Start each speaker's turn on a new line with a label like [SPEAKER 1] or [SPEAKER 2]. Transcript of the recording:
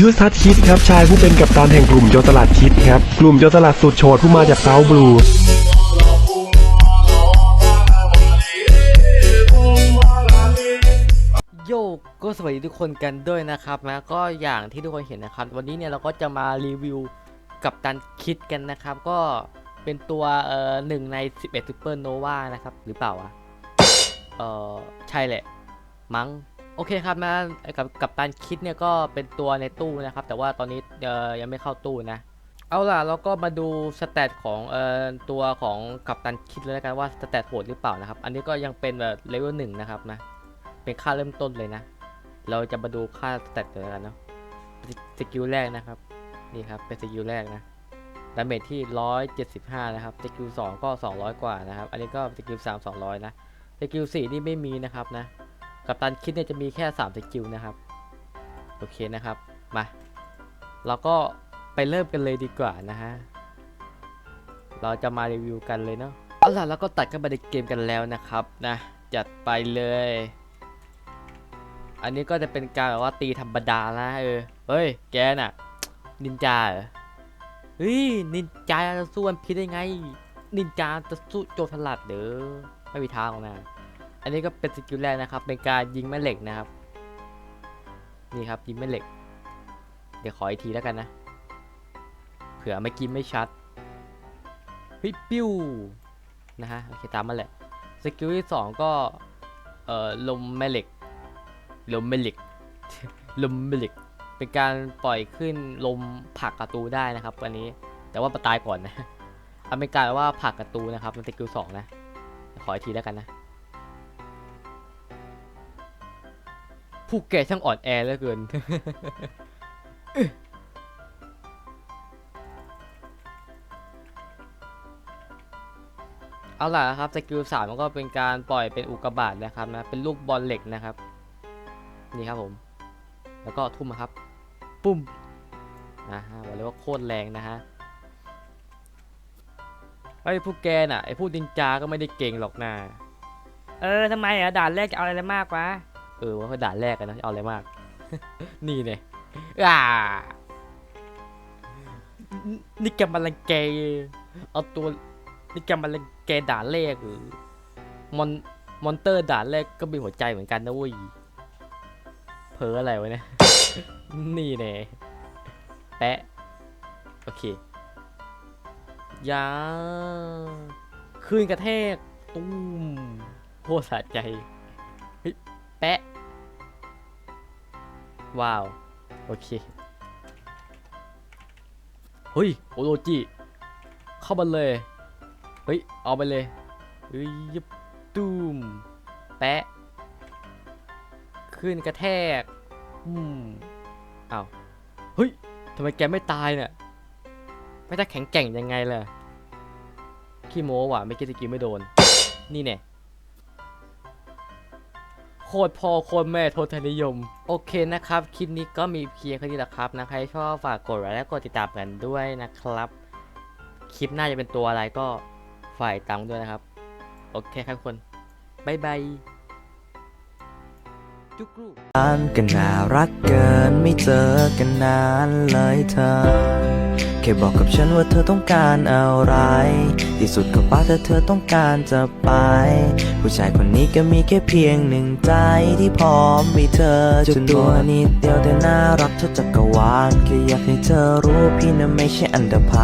[SPEAKER 1] ยุทธทัศน์คิดครับชายผู้เป็นกัปตันแห่งกลุ่มโจรสลัดคิดครับกลุ่มโจรสลัดสุดโฉดผู้มาจากเซาบลู
[SPEAKER 2] โยกก็สวัสดีทุกคนกันด้วยนะครับนะก็อย่างที่ทุกคนเห็นนะครับ วันนี้เนี่ยเราก็จะมารีวิวกับตันคิดกันนะครับ ก็เป็นตัวเอ่อหนึ่งใน 11 Super Nova นะครับ หรือเปล่าวะเออใช่แหละ มั้ง โอเคครับนะไอ้กับกับตันคิดเนี่ยก็เป็นตัวในตู้นะครับ แต่ว่าตอนนี้เอ่อยังไม่เข้าตู้นะ เอาล่ะเราก็มาดูสเตตของเอ่อตัวของกัปตันคิดเลยแล้วกันว่าสเตตโหดหรือเปล่านะครับ อันนี้ก็ยังเป็นแบบเลเวลหนึ่งนะครับนะ เป็นค่าเริ่มต้นเลยนะ เราจะมาดูค่าสเตตกันแล้วกันเนาะสสกิลแรกนะครับนี่ครับเป็นสกิลแรกนะดาเมจที่ 175 นะครับสกิล2ก็ 200 กว่านะครับ อันนี้ก็สกิล3 200 นะสกิล4นี่ไม่มีนะครับนะ กับตันคิดเนี่ยจะมีแค่3สกิลนะครับ โอเคนะครับ มา เราก็ไปเริ่มกันเลยดีกว่านะฮะ เราจะมารีวิวกันเลยเนาะ เอาล่ะแล้วก็ตัดกันไปในเกมกันแล้วนะครับนะจัดไปเลย อันนี้ก็จะเป็นการแบบว่าตีธรรมดานะเออ เฮ้ย แกน่ะ นินจาเหรอเฮ้ย นินจาจะสู้วันพีชได้ไง นินจาจะสู้โจรสลัดเด้อไม่มีทางหรอกนะ อันนี้ก็เป็นสกิลแรกนะครับเป็นการยิงแม่เหล็กนะครับ นี่ครับยิงแม่เหล็ก เดี๋ยวขออีกทีแล้วกันนะ เผื่อไม่อกินไม่ชัดฮ้ยปิ้วนะฮะโอเคตามมาแหละสกิลที่สองก็เอ่อลมแม่เหล็กลมแม่เหล็กลมแม่เหล็ก เป็นการปล่อยขึ้นลมผักประตูได้นะครับอันนี้แต่ว่าตายก่อนนะอเมริกาว่าผักประตูนะครับมันสกิลสองนะขออีกทีแล้วกันนะ ผู้แก่ช่างอ่อนแอเหลือเกิน เอาล่ะครับสกิลสามมันก็เป็นการปล่อยเป็นอุกกาบาตนะครับนะ เป็นลูกบอลเหล็กนะครับ นี่ครับผม แล้วก็ทุ่มนะครับ ปุ้มนะฮะบอกเลยว่าโคตรแรงนะฮะไอ้พวกแกน่ะไอ้พวกดินจาก็ไม่ได้เก่งหรอกนะ
[SPEAKER 3] เออทำไมอะด่านแรกจะเอาอะไรมากวะ
[SPEAKER 2] เออว่าเขาด่านแรกกันนะเอาอะไรมาก นี่เนี่ยอ่านี่แกมาลังแกเอาตัวนี่แกมาลังแกด่านแรกหรือมอนมอนเตอร์ด่านแรกก็มีหัวใจเหมือนกันนะเว้ยเพ้ออะไรวะเนี่ยนี่เนี่ยแปะโอเคยาคืนกระแทกตุ้มโคตรสะใจเฮ้แปะ ว้าว โอเคเฮ้ยโอโรจิเข้ามาเลย เฮ้ย เอาไปเลยเฮ้ยยิบตูมแปะขึ้นกระแทก อืมอ้าว เฮ้ยทำไมแกไม่ตายเนี่ย ไม่จะแข็งแกร่งยังไงล่ะขี้โม้ว่ะไม่กินสกิลไม่โดน นี่เนี่ย โคตรพ่อโคตรแม่โทษนิยม โอเคนะครับ คลิปนี้ก็มีเพียงแค่นี้แหละครับนะใครชอบฝากกดไลค์และกดติดตามกันด้วยนะครับ คลิปหน้าจะเป็นตัวอะไรก็ฝ่ายตามด้วยนะครับ โอเคครับทุกคนบายบายจุกรู
[SPEAKER 4] กันก็น่ารักเกินไม่เจอกันนานเลยเธอ แค่บอกกับฉันว่าเธอต้องการอะไร ที่สุดก็ป้าถ้าเธอต้องการจะไป ผู้ชายคนนี้ก็มีแค่เพียงหนึ่งใจที่พร้อมมีเธอจนตัวนิดเดียวแต่น่ารักเธอจักรวาลแค่อยากให้เธอรู้พี่น่ะไม่ใช่อันดาพา